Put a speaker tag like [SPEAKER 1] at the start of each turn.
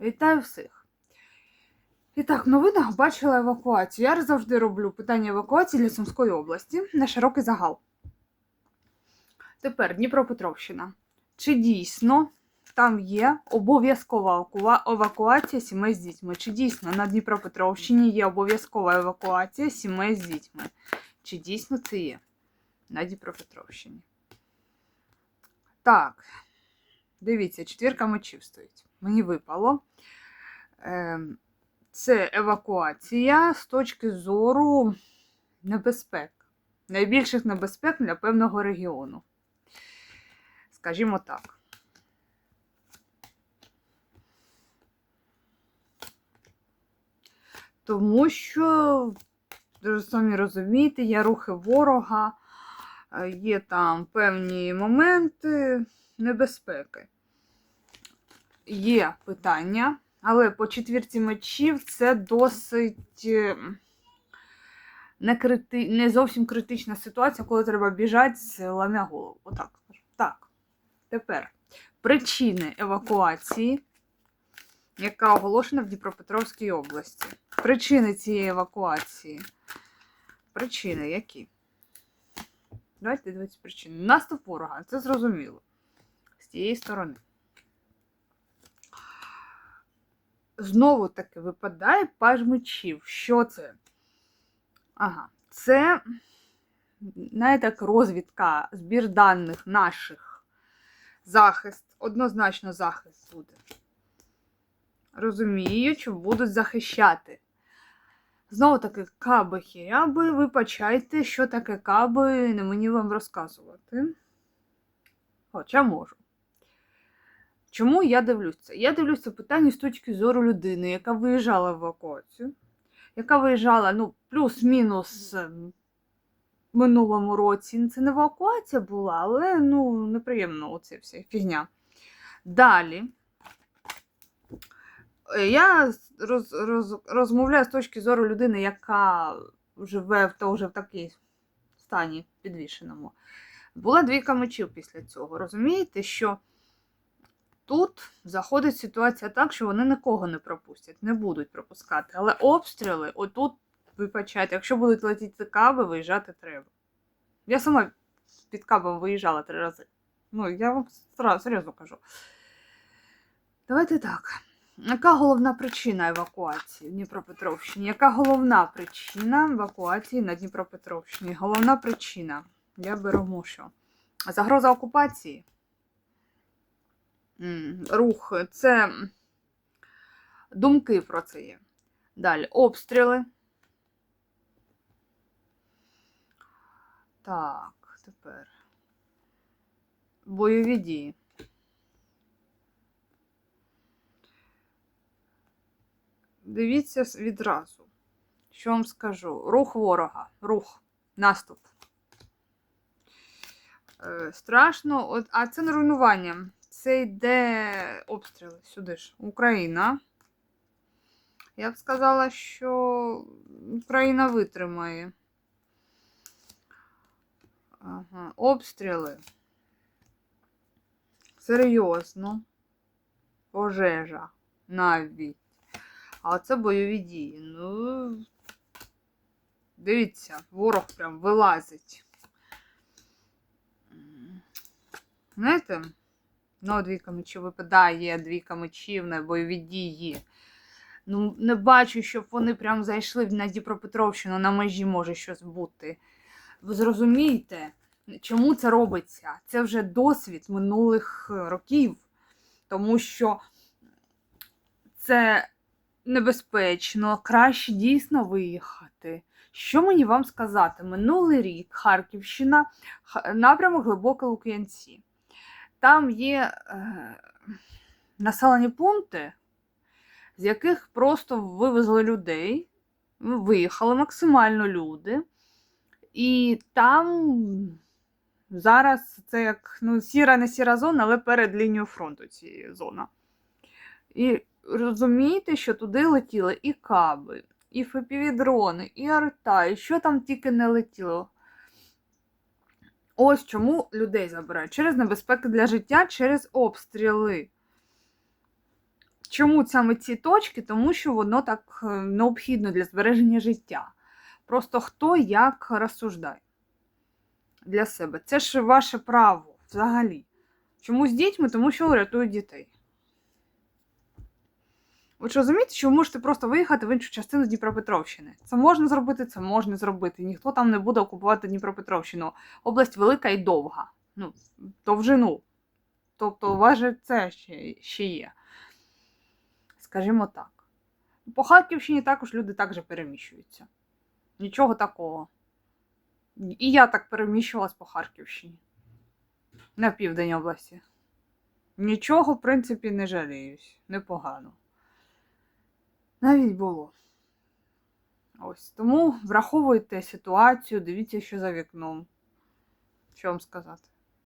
[SPEAKER 1] Вітаю всіх! І так, в новинах бачила евакуацію. Я завжди роблю питання евакуації для Сумської області на широкий загал. Тепер Дніпропетровщина. Чи дійсно там є обов'язкова евакуація сімей з дітьми? Чи дійсно на Дніпропетровщині є обов'язкова евакуація сімей з дітьми? Чи дійсно це є на Дніпропетровщині? Так, дивіться, четвірка мечів стоїть. Мені випало. Ем, Це евакуація з точки зору небезпек. Найбільших небезпек для певного регіону. Скажімо так. Тому що, самі розумієте, є рухи ворога, е, є там певні моменти небезпеки. Є питання, але по четвірці мечів це досить е, не, крити... не зовсім критична ситуація, коли треба біжати з ламя голову. Отак. Так. Тепер причини евакуації, яка оголошена в Дніпропетровській області. Причини цієї евакуації. Причини які? Давайте дивитися причини. Наступ ворога, це зрозуміло. З тієї сторони. Знову таки випадає паж мечів. Що це? Ага, це, знаєте, як розвідка, збір даних наших. Захист. Однозначно захист буде. Розумію, що будуть захищати. Знову таки, каби хіряби, вибачайте, що таке каби, не мені вам розказувати. Хоча можу. Чому я дивлюсь це? Я дивлюсь це питання з точки зору людини, яка виїжджала в евакуацію, яка виїжджала ну, плюс-мінус в минулому році. Це не евакуація була, але ну, неприємно оце вся фігня. Далі. Е, Я роз, роз, розмовляю з точки зору людини, яка живе в, то вже в такій стані підвішеному. Була двійка мечів після цього. Розумієте, що тут заходить ситуація так, що вони нікого не пропустять, не будуть пропускати. Але обстріли, отут, вибачайте, якщо будуть летіти каби, виїжджати треба. Я сама під кабом виїжджала три рази. Ну, я вам серйозно кажу. Давайте так. Яка головна причина евакуації в Дніпропетровщині? Яка головна причина евакуації на Дніпропетровщині? Головна причина. Я беру що? Загроза окупації. Рух. Це думки про це є. Далі обстріли. Так, тепер. Бойові дії. Дивіться відразу. Що вам скажу? Рух ворога, рух, наступ. Е, страшно, от, а це не руйнування. Це йде обстріли сюди ж. Україна. Я б сказала, що Україна витримає. Ага. Обстріли. Серйозно. Пожежа. Навіть. А це бойові дії. Ну. Дивіться, ворог прям вилазить. Знаєте? Ну, двійка мечів випадає, двійка мечів на бойові дії. Ну, не бачу, щоб вони прям зайшли на Дніпропетровщину, на межі може щось бути. Ви зрозумієте, чому це робиться? Це вже досвід минулих років, тому що це небезпечно, краще дійсно виїхати. Що мені вам сказати? Минулий рік Харківщина, Ха- напрямок Глибоке Лук'янці. Там є е, населені пункти, з яких просто вивезли людей, ну, виїхали максимально люди. І там зараз це як ну, сіра, не сіра зона, але перед лінією фронту цієї зона. І розумієте, що туди летіли і каби, і ФПВ-дрони, і арта, і що там тільки не летіло. Ось чому людей забирають через небезпеки для життя, через обстріли. Чому саме ці точки? Тому що воно так е, необхідно для збереження життя. Просто хто як розсуждає для себе. Це ж ваше право взагалі. Чому з дітьми? Тому що рятують дітей. Ви ж розумієте, що ви можете просто виїхати в іншу частину Дніпропетровщини. Це можна зробити, це можна зробити. Ніхто там не буде окупувати Дніпропетровщину. Область велика і довга. Ну, довжину. Тобто, у це ще, ще є. Скажімо так. По Харківщині також люди так переміщуються. Нічого такого. І я так переміщувалась по Харківщині. На південь області. Нічого, в принципі, не жаліюсь. Непогано. Навіть було. Ось. Тому враховуйте ситуацію, дивіться, що за вікном. Що вам сказати?